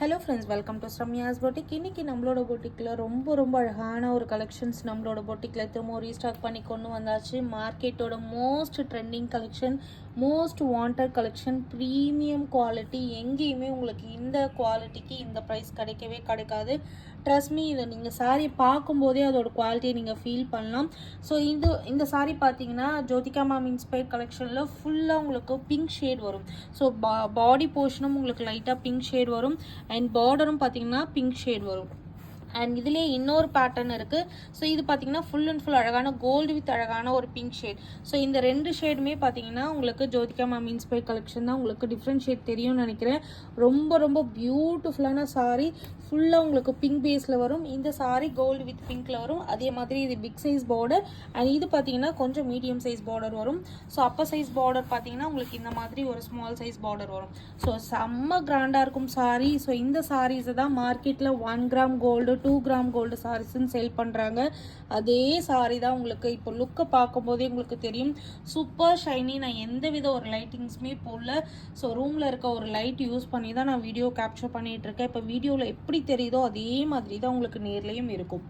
Hello friends welcome to Sramya's boutique இன்னைக்கு நம்மளோட போட்டிக்கில் ரொம்ப ரொம்ப அழகான ஒரு கலெக்ஷன்ஸ் நம்மளோட பொட்டிக்கில் திரும்ப ரீஸ்டாக் பண்ணி கொண்டு வந்தாச்சு. மார்க்கெட்டோட most trending collection most wanted collection premium quality எங்கேயுமே உங்களுக்கு இந்த குவாலிட்டிக்கு இந்த ப்ரைஸ் கிடைக்கவே கிடைக்காது. ட்ரஸ்ட் மீ இதை நீங்கள் சாரீ பார்க்கும்போதே அதோட குவாலிட்டியை நீங்கள் ஃபீல் பண்ணலாம். ஸோ இது இந்த சாரீ பார்த்தீங்கன்னா ஜோதிகா மேம் இன்ஸ்பயர்ட் கலெக்ஷனில் ஃபுல்லாக உங்களுக்கு பிங்க் ஷேட் வரும். ஸோ பா பாடி போர்ஷனும் உங்களுக்கு லைட்டாக பிங்க் ஷேட் வரும். அண்ட் பார்டரும் பார்த்தீங்கன்னா பிங்க் ஷேட் வரும். அண்ட் இதுலேயே இன்னொரு பேட்டர்ன் இருக்குது ஸோ இது பார்த்தீங்கன்னா ஃபுல் அண்ட் ஃபுல் அழகான கோல்டு வித் அழகான ஒரு பிங்க் ஷேட் ஸோ இந்த ரெண்டு ஷேடுமே பார்த்தீங்கன்னா உங்களுக்கு ஜோதிகா மேம் இன்ஸ்பயர் கலெக்ஷன் தான் உங்களுக்கு டிஃப்ரெண்ட் ஷேட் தெரியும்னு நினைக்கிறேன். ரொம்ப ரொம்ப பியூட்டிஃபுல்லான சாரீ ஃபுல்லாக உங்களுக்கு பிங்க் பேஸில் வரும். இந்த சாரீ கோல்டு வித் பிங்க்கில் வரும். அதே மாதிரி இது பிக் சைஸ் பார்டர் அண்ட் இது பார்த்தீங்கன்னா கொஞ்சம் மீடியம் சைஸ் பார்டர் வரும். ஸோ அப்போ சைஸ் பார்டர் பார்த்தீங்கன்னா உங்களுக்கு இந்த மாதிரி ஒரு ஸ்மால் சைஸ் பார்டர் வரும். ஸோ செம்ம கிராண்டாக இருக்கும் சாரீ ஸோ இந்த சாரீஸை தான் மார்க்கெட்டில் one gram gold two gram gold சாரீஸ்ன்னு sale பண்ணுறாங்க அதே சாரீ தான் உங்களுக்கு இப்போ லுக்கை பார்க்கும்போதே உங்களுக்கு தெரியும். சூப்பர் ஷைனி நான் எந்த வித ஒரு லைட்டிங்ஸுமே போடல. ஸோ ரூமில் இருக்க ஒரு லைட் யூஸ் பண்ணி தான் நான் வீடியோ கேப்சர் பண்ணிகிட்ருக்கேன் இப்போ வீடியோவில் எப்படி தெரியுதோ அதே மாதிரி தான் உங்களுக்கு நேர்லேயும் இருக்கும்.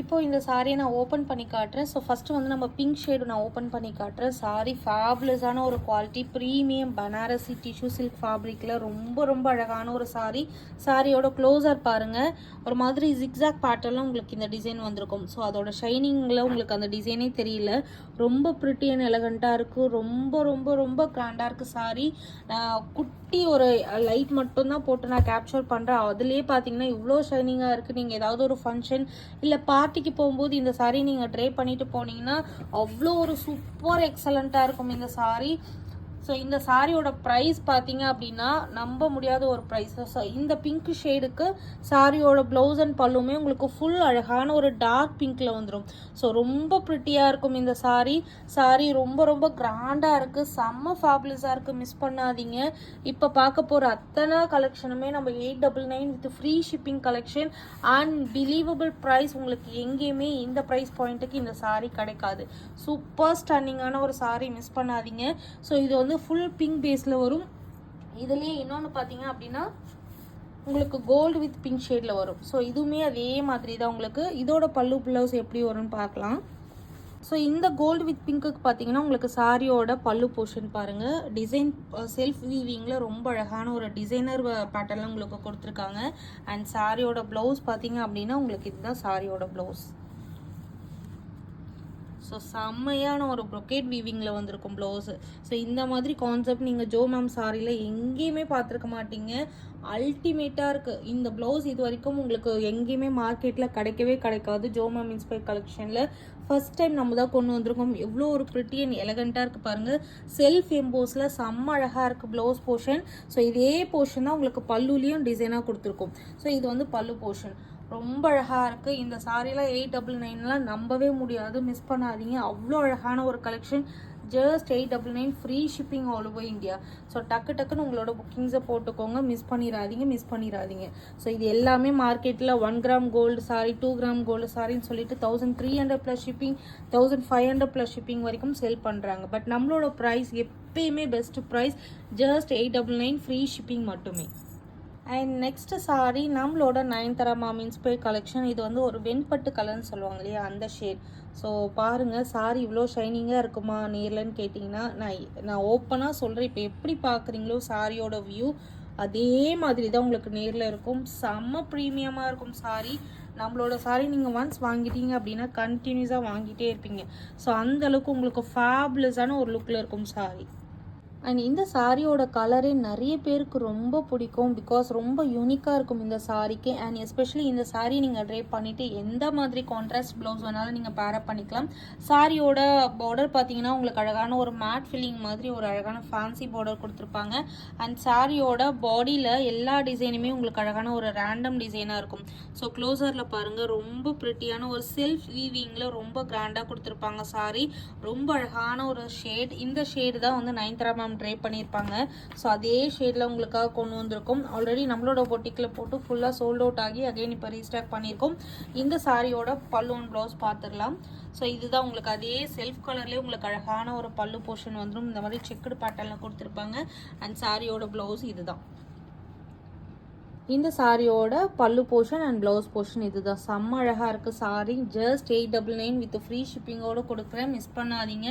இப்போ இந்த சாரியை நான் ஓப்பன் பண்ணி காட்டுறேன். ஸோ ஃபஸ்ட்டு வந்து நம்ம பிங்க் ஷேடு நான் ஓப்பன் பண்ணி காட்டுறேன். சாரி ஃபேப்லெஸ்ஸான ஒரு quality premium Banarasi tissue silk ஃபேப்ரிக்கில் ரொம்ப ரொம்ப அழகான ஒரு சாரி சாரியோட க்ளோஸர் பாருங்கள் ஒரு மாதிரி ஜிக்ஸாக் பேட்டர்னில் உங்களுக்கு இந்த டிசைன் வந்திருக்கும். ஸோ அதோட ஷைனிங்கில் உங்களுக்கு அந்த டிசைனே தெரியல. ரொம்ப ப்ரிட்டி அண்ட் எலகண்ட்டாக இருக்குது ரொம்ப ரொம்ப ரொம்ப கிராண்டாக இருக்குது சாரி குட்டி ஒரு லைட் மட்டும்தான் போட்டு நான் கேப்சர் பண்ணுறேன் அதுலேயே பார்த்தீங்கன்னா இவ்வளோ ஷைனிங்காக இருக்குது நீங்கள் ஏதாவது ஒரு ஃபங்க்ஷன் இல்லை பா பார்ட்டிக்கு போகும்போது இந்த சாரீ நீங்கள் ட்ரை பண்ணிட்டு போனீங்கன்னா அவ்வளோ ஒரு சூப்பர் எக்ஸலண்ட்டாக இருக்கும் இந்த சாரீ ஸோ இந்த சாரியோட ப்ரைஸ் பார்த்தீங்க அப்படின்னா நம்ப முடியாத ஒரு ப்ரைஸ் ஸோ இந்த பிங்க் ஷேடுக்கு சாரியோட ப்ளவுஸ் அண்ட் பல்லுமே உங்களுக்கு ஃபுல் அழகான ஒரு டார்க் பிங்க்கில் வந்துடும் ஸோ ரொம்ப ப்ரிட்டியாக இருக்கும் இந்த சாரி சாரி ரொம்ப ரொம்ப கிராண்டாக இருக்குது செம்ம ஃபேப்லஸாக இருக்குது மிஸ் பண்ணாதீங்க. இப்போ பார்க்க போகிற அத்தனை கலெக்ஷனுமே நம்ம eight double nine with free shipping collection and believable price உங்களுக்கு எங்கேயுமே இந்த ப்ரைஸ் பாயிண்ட்டுக்கு இந்த சாரி கிடைக்காது. சூப்பர் ஸ்டன்னிங்கான ஒரு சாரி மிஸ் பண்ணாதீங்க. ஸோ இது வந்து ஃபுல் பிங்க் பேஸில் வரும். இதுலேயே இன்னொன்று பார்த்தீங்க அப்படின்னா உங்களுக்கு கோல்டு வித் பிங்க் ஷேடில் வரும். ஸோ இதுவுமே அதே மாதிரி தான் உங்களுக்கு. இதோட பல்லு ப்ளவுஸ் எப்படி வரும்னு பார்க்கலாம். ஸோ இந்த கோல்டு வித் பிங்க்குக்கு பார்த்தீங்கன்னா உங்களுக்கு சாரியோட பல்லு போர்ஷன் பாருங்கள் டிசைன் செல்ஃப் வீவிங்கில் ரொம்ப அழகான ஒரு டிசைனர் பேட்டர்லாம் உங்களுக்கு கொடுத்துருக்காங்க. அண்ட் சாரியோட ப்ளவுஸ் பார்த்தீங்க அப்படின்னா உங்களுக்கு இதுதான் சாரியோட ப்ளவுஸ் ஸோ செம்மையான ஒரு ப்ரொக்கேட் வீவிங்கில் வந்திருக்கும் ப்ளவுஸு ஸோ இந்த மாதிரி கான்செப்ட் நீங்கள் ஜோ மேம் சாரியில் எங்கேயுமே பார்த்துருக்க மாட்டீங்க. அல்டிமேட்டாக இருக்குது இந்த ப்ளவுஸ் இது வரைக்கும் உங்களுக்கு எங்கேயுமே மார்க்கெட்டில் கிடைக்கவே கிடைக்காது. ஜோ மேம் இன்ஸ்பயர் கலெக்ஷனில் ஃபர்ஸ்ட் டைம் நம்ம தான் கொண்டு வந்திருக்கோம். எவ்வளோ ஒரு ப்ரிட்டி அண்ட் எலகண்ட்டாக இருக்குது பாருங்கள் செல்ஃப் எம்போஸில் செம்ம அழகாக இருக்குது ப்ளவுஸ் போர்ஷன் ஸோ இதே போர்ஷன் தான் உங்களுக்கு பல்லுலேயும் டிசைனாக கொடுத்துருக்கோம். ஸோ இது வந்து பல்லு போர்ஷன் ரொம்ப அழகாக இருக்குது இந்த சாரீலாம் எயிட் டபுள் நைன்லாம் நம்பவே முடியாது. மிஸ் பண்ணாதீங்க. அவ்வளோ அழகான ஒரு collection just eight double nine free shipping all over India so டக்கு டக்குன்னு உங்களோட புக்கிங்ஸை போட்டுக்கோங்க. மிஸ் பண்ணிடாதீங்க மிஸ் பண்ணிடாதீங்க ஸோ இது எல்லாமே மார்க்கெட்டில் one gram gold sari two gram gold சாரின்னு சொல்லிட்டு thousand three hundred plus shipping thousand five hundred plus shipping வரைக்கும் செல் பண்ணுறாங்க பட் நம்மளோட ப்ரைஸ் எப்பயுமே best price just eight double nine free shipping மட்டுமே. அண்ட் நெக்ஸ்ட்டு சாரி நம்மளோட நயன்தாரா மாம் இன்ஸ்பயர் கலெக்ஷன் இது வந்து ஒரு வெண்பட்டு கலர்னு சொல்லுவாங்க இல்லையா? அந்த ஷேட் ஸோ பாருங்கள் சாரி இவ்வளோ ஷைனிங்காக இருக்குமா நேர்லன்னு கேட்டிங்கன்னா நான் நான் ஓப்பனாக சொல்கிறேன் இப்போ எப்படி பார்க்குறீங்களோ சாரியோட வியூ அதே மாதிரி தான் உங்களுக்கு நேரில் இருக்கும். செம்ம ப்ரீமியமாக இருக்கும் சாரி நம்மளோட சாரி நீங்கள் ஒன்ஸ் வாங்கிட்டீங்க அப்படின்னா கண்டினியூஸாக வாங்கிட்டே இருப்பீங்க. ஸோ அந்தளவுக்கு உங்களுக்கு ஃபேப்லெஸ்ஸான ஒரு லுக்கில் இருக்கும் சாரி அண்ட் இந்த சாரியோட கலரே நிறைய பேருக்கு ரொம்ப பிடிக்கும். பிகாஸ் ரொம்ப யூனிக்காக இருக்கும் இந்த சாரிக்கு அண்ட் எஸ்பெஷலி இந்த சாரி நீங்கள் ட்ரேப் பண்ணிவிட்டு எந்த மாதிரி கான்ட்ராஸ்ட் ப்ளவுஸ் வேணாலும் நீங்கள் பேரப் பண்ணிக்கலாம். சாரியோட பார்டர் பார்த்தீங்கன்னா உங்களுக்கு அழகான ஒரு மேட் ஃபில்லிங் மாதிரி ஒரு அழகான ஃபேன்சி பார்டர் கொடுத்துருப்பாங்க. அண்ட் சாரியோட பாடியில் எல்லா டிசைனுமே உங்களுக்கு அழகான ஒரு ரேண்டம் டிசைனாக இருக்கும். ஸோ க்ளோசரில் பாருங்கள் ரொம்ப ப்ரிட்டியான ஒரு செல்ஃப் வீவிங்கில் ரொம்ப கிராண்டாக கொடுத்துருப்பாங்க சாரி ரொம்ப அழகான ஒரு ஷேட் இந்த ஷேடு தான் வந்து நயன்தரா மேம் ட்ரை பண்ணியிருப்பாங்க. ஸோ அதே ஷேடில் உங்களுக்காக கொண்டு வந்திருக்கும். ஆல்ரெடி நம்மளோட பொட்டிக்கில் போட்டு ஃபுல்லாக சோல்ட் அவுட் ஆகி அகைன் இப்போ ரீஸ்டாக் பண்ணியிருக்கோம். இந்த சாரியோட பல்லுவன் ப்ளவுஸ் பார்த்துடலாம். ஸோ இதுதான் உங்களுக்கு அதே செல்ஃப் கலர்லேயே உங்களுக்கு அழகான ஒரு பல்லு போர்ஷன் வந்துடும் இந்த மாதிரி செக்குடு பேட்டர்னில் கொடுத்துருப்பாங்க. அண்ட் சாரியோட ப்ளவுஸ் இதுதான். இந்த சாரியோட பல்லு போர்ஷன் அண்ட் ப்ளவுஸ் போர்ஷன் இதுதான். செம்ம அழகாக இருக்குது sari just eight double nine with free ஷிப்பிங்கோடு கொடுக்குறேன். மிஸ் பண்ணாதீங்க.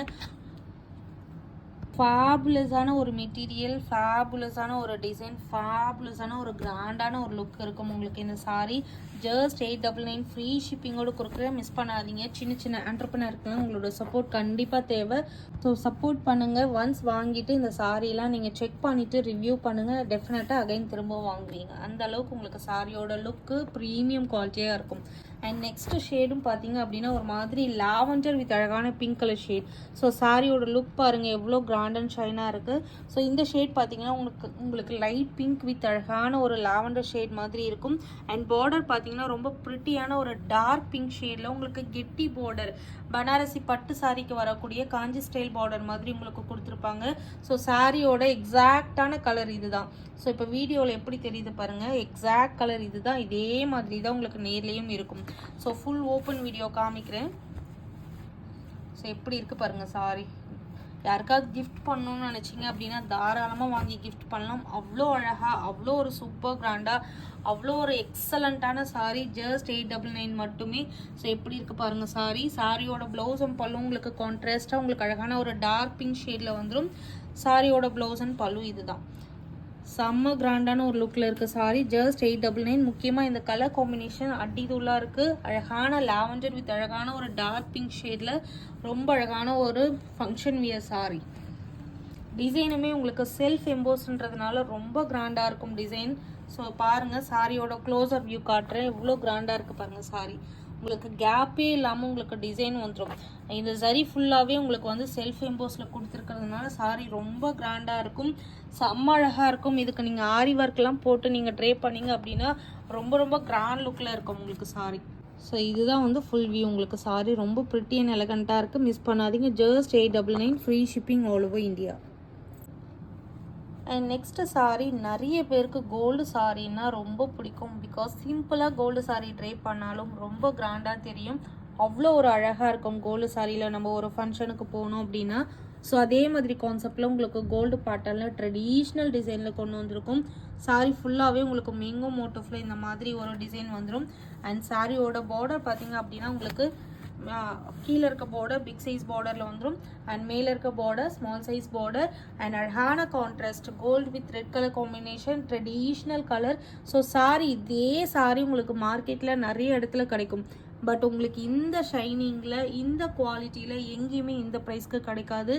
ஃபேபுலஸான ஒரு மெட்டீரியல் ஃபேபுலஸான ஒரு டிசைன் ஃபேபுலஸான ஒரு கிராண்டான ஒரு லுக் இருக்கும் உங்களுக்கு இந்த sari just eight double nine free ஷிப்பிங்கோடு கொடுக்குற மிஸ் பண்ணாதீங்க. சின்ன சின்ன ஆண்டர்பனருக்குலாம் உங்களோட சப்போர்ட் கண்டிப்பாக தேவை. ஸோ சப்போர்ட் பண்ணுங்கள் ஒன்ஸ் வாங்கிட்டு இந்த சாரியெல்லாம் நீங்கள் செக் பண்ணிவிட்டு ரிவ்யூ பண்ணுங்கள் டெஃபினட்டாக அகைன் திரும்ப வாங்குவீங்க. அந்த அளவுக்கு உங்களுக்கு சாரியோட லுக்கு ப்ரீமியம் குவாலிட்டியாக இருக்கும். அண்ட் நெக்ஸ்ட் ஷேடும் பார்த்தீங்க அப்படின்னா ஒரு மாதிரி லாவெண்டர் வித் அழகான பிங்க் கலர் ஷேட் ஸோ சாரியோட லுக் பாருங்கள் எவ்வளோ கிராண்ட் அண்ட் ஷைனாக இருக்குது ஸோ இந்த ஷேட் பார்த்தீங்கன்னா உங்களுக்கு உங்களுக்கு லைட் பிங்க் வித் அழகான ஒரு லாவெண்டர் ஷேட் மாதிரி இருக்கும். அண்ட் பார்டர் பார்த்தீங்கன்னா ரொம்ப ப்ரிட்டியான ஒரு டார்க் பிங்க் ஷேடில் உங்களுக்கு கெட்டி பார்டர் பனாரசி பட்டு சாரிக்கு வரக்கூடிய காஞ்சி ஸ்டைல் பார்டர் மாதிரி உங்களுக்கு கொடுத்துருப்பாங்க. ஸோ சாரியோட எக்ஸாக்டான கலர் இதுதான். ஸோ இப்போ வீடியோவில் எப்படி தெரியுது பாருங்கள் எக்ஸாக்ட் கலர் இதுதான். இதே மாதிரி தான் உங்களுக்கு நேர்லேயும் இருக்கும். ஸோ ஃபுல் ஓப்பன் வீடியோ காமிக்கிறேன். ஸோ எப்படி இருக்குது பாருங்கள் சாரி யாருக்காவது கிஃப்ட் பண்ணணும்னு நினச்சிங்க அப்படின்னா தாராளமாக வாங்கி கிஃப்ட் பண்ணலாம். அவ்வளோ அழகாக அவ்வளோ ஒரு சூப்பர் கிராண்டாக அவ்வளோ ஒரு எக்ஸலண்ட்டான sari just eight double nine மட்டுமே. ஸோ எப்படி இருக்குது பாருங்கள் சாரி சாரியோட ப்ளவுஸ் அண்ட் பல்லு உங்களுக்கு கான்ட்ராஸ்ட்டாக உங்களுக்கு அழகான ஒரு டார்க் பிங்க் ஷேடில் வந்துடும் சாரியோட ப்ளவுஸ் அண்ட் பல்லு இதுதான். செம்ம கிராண்டான ஒரு லுக்கில் இருக்குது sari just eight double nine முக்கியமாக இந்த கலர் காம்பினேஷன் அடிதுள்ளாக இருக்குது அழகான லாவெண்டர் வித் அழகான ஒரு டார்க் பிங்க் ஷேடில் ரொம்ப அழகான ஒரு ஃபங்க்ஷன் வியர் சாரி டிசைனுமே உங்களுக்கு செல்ஃப் எம்போஸ்ன்றதுனால ரொம்ப கிராண்டாக இருக்கும் டிசைன் ஸோ பாருங்கள் சாரியோட க்ளோஸர் வியூ காட்டுறேன். இவ்வளோ கிராண்டாக இருக்குது பாருங்கள் சாரி உங்களுக்கு கேப்பே இல்லாமல் உங்களுக்கு டிசைன் வந்துடும் இந்த சரி ஃபுல்லாகவே உங்களுக்கு வந்து செல்ஃப் எம்போஸில் கொடுத்துருக்கிறதுனால சாரி ரொம்ப கிராண்டாக இருக்கும். செம்ம அழகாக இருக்கும். இதுக்கு நீங்கள் ஆரி ஒர்க்லாம் போட்டு நீங்கள் ட்ரே பண்ணீங்க அப்படின்னா ரொம்ப ரொம்ப கிராண்ட் லுக்கில் இருக்கும் உங்களுக்கு சாரி ஸோ இதுதான் வந்து ஃபுல் வியூ உங்களுக்கு சாரி ரொம்ப ப்ரிட்டி அண்ட் எலகண்ட்டாக இருக்குது மிஸ் பண்ணாதீங்க. Just eight double nine free shipping all over India and next sari நிறைய பேருக்கு கோல்டு சாரீன்னா ரொம்ப பிடிக்கும். பிகாஸ் சிம்பிளாக கோல்டு சாரீ ட்ரை பண்ணாலும் ரொம்ப கிராண்டாக தெரியும். அவ்வளோ ஒரு அழகாக இருக்கும் கோல்டு சாரியில் நம்ம ஒரு ஃபங்க்ஷனுக்கு போகணும் அப்படின்னா. ஸோ அதே மாதிரி கான்செப்டில் உங்களுக்கு கோல்டு பேட்டர்னில் ட்ரெடிஷ்னல் டிசைனில் கொண்டு வந்திருக்கும். சாரி ஃபுல்லாகவே உங்களுக்கு மேங்கோ மோட்டோஃபில் இந்த மாதிரி ஒரு டிசைன் வந்துடும் அண்ட் சாரியோட பார்டர் பார்த்தீங்க அப்படின்னா உங்களுக்கு கீழே இருக்க பார்டர் பிக் சைஸ் பார்டரில் வந்துடும் அண்ட் மேலே இருக்க border small size border and அழகான contrast gold with red colour combination traditional colour so sari இதே சாரி உங்களுக்கு மார்க்கெட்டில் நிறைய இடத்துல கிடைக்கும். பட் உங்களுக்கு இந்த ஷைனிங்கில் இந்த குவாலிட்டியில் எங்கேயுமே இந்த ப்ரைஸ்க்கு கிடைக்காது.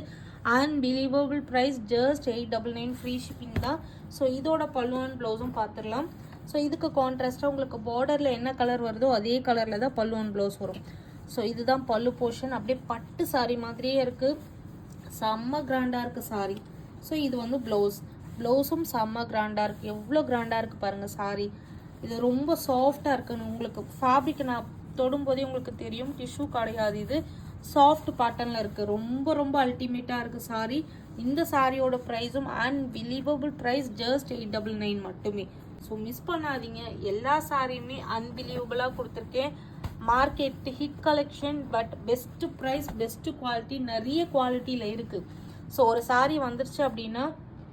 Unbelievable price just eight double nine free shipping தான். ஸோ இதோட பல்லு அண்ட் ப்ளவுஸும் பார்த்துடலாம் ஸோ இதுக்கு கான்ட்ராஸ்ட்டாக உங்களுக்கு பார்டரில் என்ன கலர் வருதோ அதே கலரில் தான் பல்லு அண்ட் ப்ளவுஸ் வரும். ஸோ இதுதான் பல்லு போர்ஷன் அப்படியே பட்டு சாரி மாதிரியே இருக்குது செம்ம கிராண்டாக இருக்குது சாரி ஸோ இது வந்து ப்ளவுஸ் ப்ளவுஸும் செம்ம கிராண்டாக இருக்குது எவ்வளோ கிராண்டாக இருக்குது பாருங்கள் சாரி இது ரொம்ப சாஃப்டாக இருக்குன்னு உங்களுக்கு ஃபேப்ரிக் நான் தொடும்போதே உங்களுக்கு தெரியும். டிஷ்யூ கிடையாது இது. சாஃப்ட் பாட்டனில் இருக்குது ரொம்ப ரொம்ப அல்டிமேட்டாக இருக்குது சாரி இந்த சாரியோட ப்ரைஸும் unbelievable price just eight double nine மட்டுமே. ஸோ மிஸ் பண்ணாதீங்க. எல்லா சாரியுமே அன்பிலீவபிளாக கொடுத்துருக்கேன். Market hit collection but best price best quality நிறைய குவாலிட்டியில் இருக்குது ஸோ ஒரு சாரீ வந்துருச்சு அப்படின்னா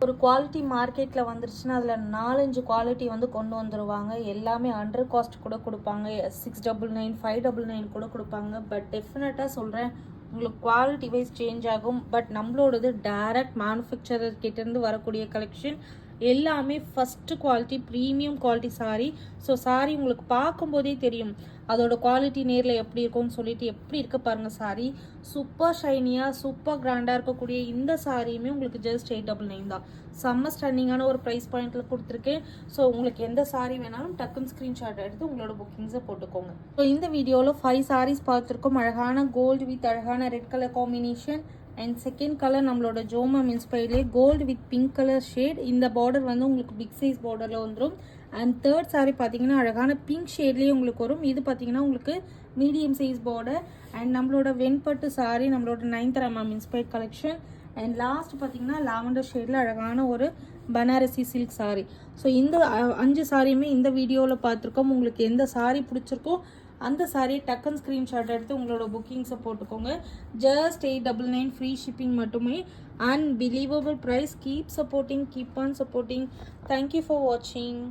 ஒரு குவாலிட்டி மார்க்கெட்டில் வந்துருச்சுன்னா அதில் நாலஞ்சு குவாலிட்டி வந்து கொண்டு வந்துடுவாங்க எல்லாமே அண்டர் காஸ்ட் கூட கொடுப்பாங்க. Six double nine five double nine கூட கொடுப்பாங்க. பட் டெஃபினட்டாக சொல்கிறேன் உங்களுக்கு குவாலிட்டி வைஸ் சேஞ்ச் ஆகும். பட் நம்மளோடது டைரக்ட் மேனுஃபேக்சரர் கிட்டேருந்து வரக்கூடிய கலெக்ஷன் எல்லாமே first quality premium quality sari so sari உங்களுக்கு பார்க்கும்போதே தெரியும். அதோட குவாலிட்டி நேரில் எப்படி இருக்கும்னு சொல்லிட்டு எப்படி இருக்க பாருங்கள் சாரி சூப்பர் ஷைனியாக சூப்பர் கிராண்டாக இருக்கக்கூடிய இந்த சாரியுமே உங்களுக்கு ஜஸ்ட் எயிட் டபுள் நைன் தான். செம்ம ஸ்டன்னிங்கான ஒரு ப்ரைஸ் பாயிண்ட்டில் கொடுத்துருக்கேன் ஸோ உங்களுக்கு எந்த சாரி வேணாலும் டக்குன்னு ஸ்க்ரீன்ஷாட் எடுத்து உங்களோட புக்கிங்ஸை போட்டுக்கோங்க. ஸோ இந்த வீடியோவில் ஃபைவ் சாரீஸ் பார்த்துருக்கோம். அழகான கோல்டு வித் அழகான red colour combination and second colour நம்மளோட Jo ma'am இன்ஸ்பைர்லேயே gold with pink colour shade இந்த பார்டர் வந்து உங்களுக்கு பிக் சைஸ் பார்டரில் வந்துடும் அண்ட் தேர்ட் சாரீ பார்த்தீங்கன்னா அழகான பிங்க் ஷேட்லேயே உங்களுக்கு வரும். இது பார்த்தீங்கன்னா உங்களுக்கு மீடியம் சைஸ் பார்டர் அண்ட் நம்மளோட வெண்பட்டு சாரீ நம்மளோட ninth ma'am inspired collection and last பார்த்தீங்கன்னா லாவெண்டர் ஷேடில் அழகான ஒரு பனாரசி சில்க் சாரீ ஸோ இந்த அஞ்சு சாரியுமே இந்த வீடியோவில் பார்த்துருக்கோம். உங்களுக்கு எந்த சாரீ பிடிச்சிருக்கோ அந்த சாரி டக்கன் ஸ்க்ரீன்ஷாட் எடுத்து உங்களோட புக்கிங்ஸை போட்டுக்கோங்க. Just eight double nine free shipping மட்டுமே. Unbelievable price keep supporting keep on supporting thank you for வாட்சிங்